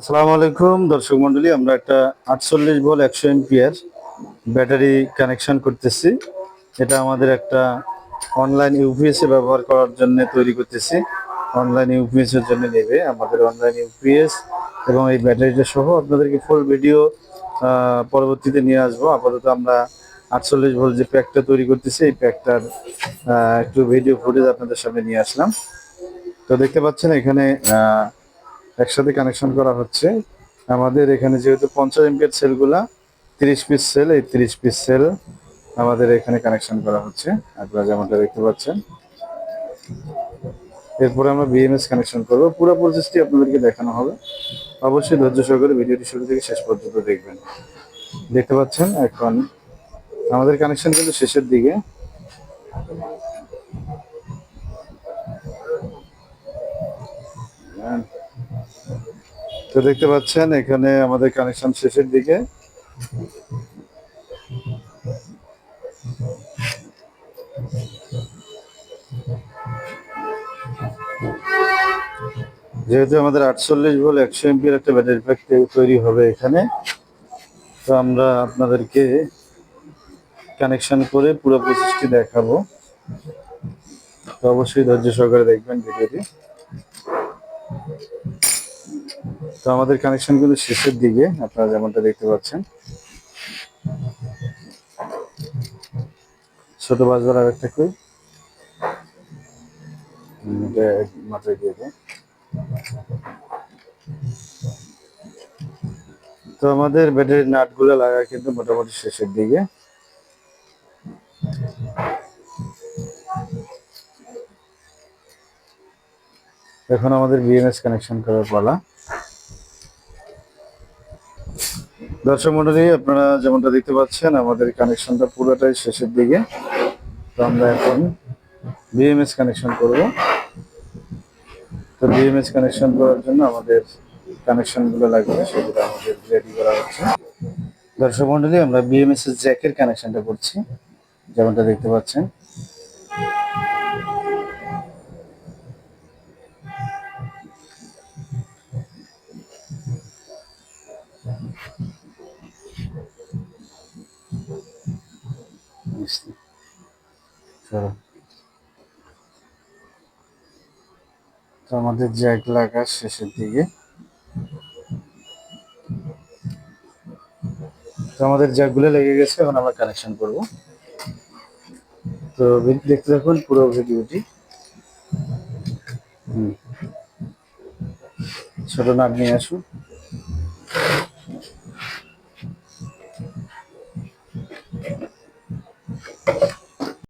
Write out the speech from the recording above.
আসসালামু আলাইকুম, দর্শক মন্ডলী, আমরা একটা আটচল্লিশ ভোল্ট একশো এমপিয়ার ব্যাটারি কানেকশন করতেছি। এটা আমাদের একটা অনলাইন ইউপিএস এ ব্যবহার করার জন্য তৈরি করতেছি। অনলাইন ইউপিএস এর জন্য নেবে আমাদের অনলাইন ইউপিএস এবং এই ব্যাটারিটা সহ আপনাদেরকে ফুল ভিডিও পরবর্তীতে নিয়ে আসব। আপাতত আমরা আটচল্লিশ ভোল্ট যে প্যাকটা তৈরি করতেছি, এই প্যাকটার একটু ভিডিও ফুটেজ আপনাদের সামনে নিয়ে আসলাম। তো দেখতে পাচ্ছেন এখানে একসাথে কানেকশন করা হচ্ছে। আমাদের এখানে যেহেতু পঞ্চাশ এমপিয়ার সেলগুলা তিরিশ পিস সেল এই তিরিশ পিস সেল আমাদের এখানে কানেকশন করা হচ্ছে। আপনারা যেমনটা দেখতে পাচ্ছেন। এরপরে আমরা বিএমএস কানেকশন করব। পুরো প্রসেসটি আপনাদেরকে দেখানো হবে। অবশ্যই ধৈর্য সহকারে ভিডিওটি শুরু থেকে শেষ পর্যন্ত দেখবেন। দেখতে পাচ্ছেন, এখন আমাদের কানেকশন কিন্তু শেষের দিকে। তো দেখতে পাচ্ছেন, এখানে আমাদের কানেকশন শেষের দিকে। যেহেতু আমাদের আটচল্লিশ ভোল্ট একশো এমপির একটা ব্যাটারি প্যাক তৈরি হবে এখানে, তো আমরা আপনাদেরকে কানেকশন করে পুরো প্রসেসটি দেখাবো। তো অবশ্যই ধৈর্য সহকারে দেখবেন ভিডিওটি। তো আমাদের কানেকশন কিন্তু শেষের দিকে, আপনারা যেমনটা দেখতে পাচ্ছেন। ছোট বাজবার আর একটা কই? মাত্রায় দিয়ে দেয় তো আমাদের ব্যাটারির নাটগুলো লাগা কিন্তু মোটামুটি শেষের দিকে। এখন আমাদের বিএমএস কানেকশন করার পালা। দর্শক মন্ডলী, আপনারা যেমনটা দেখতে পাচ্ছেন, আমাদের কানেকশনটা পুরোটাই শেষের দিকে। তো আমরা এখন বিএমএস কানেকশন করব। তো বিএমএস কানেকশন করার জন্য আমাদের কানেকশনগুলো লাগবে, সেগুলো আমাদের রেডি করা হচ্ছে। দর্শক মন্ডলী, আমরা বিএমএস এর জ্যাকের কানেকশনটা করছি, যেমনটা দেখতে পাচ্ছেন। তো আমাদের জ্যাক লাগা শেষের দিকে। তো আমাদের জ্যাকগুলো লেগে গেছে, এখন আমরা কানেকশন করব। তো দেখতে থাকুন পুরো ভিডিওটি। ছোট নাট নিয়ে আসুন।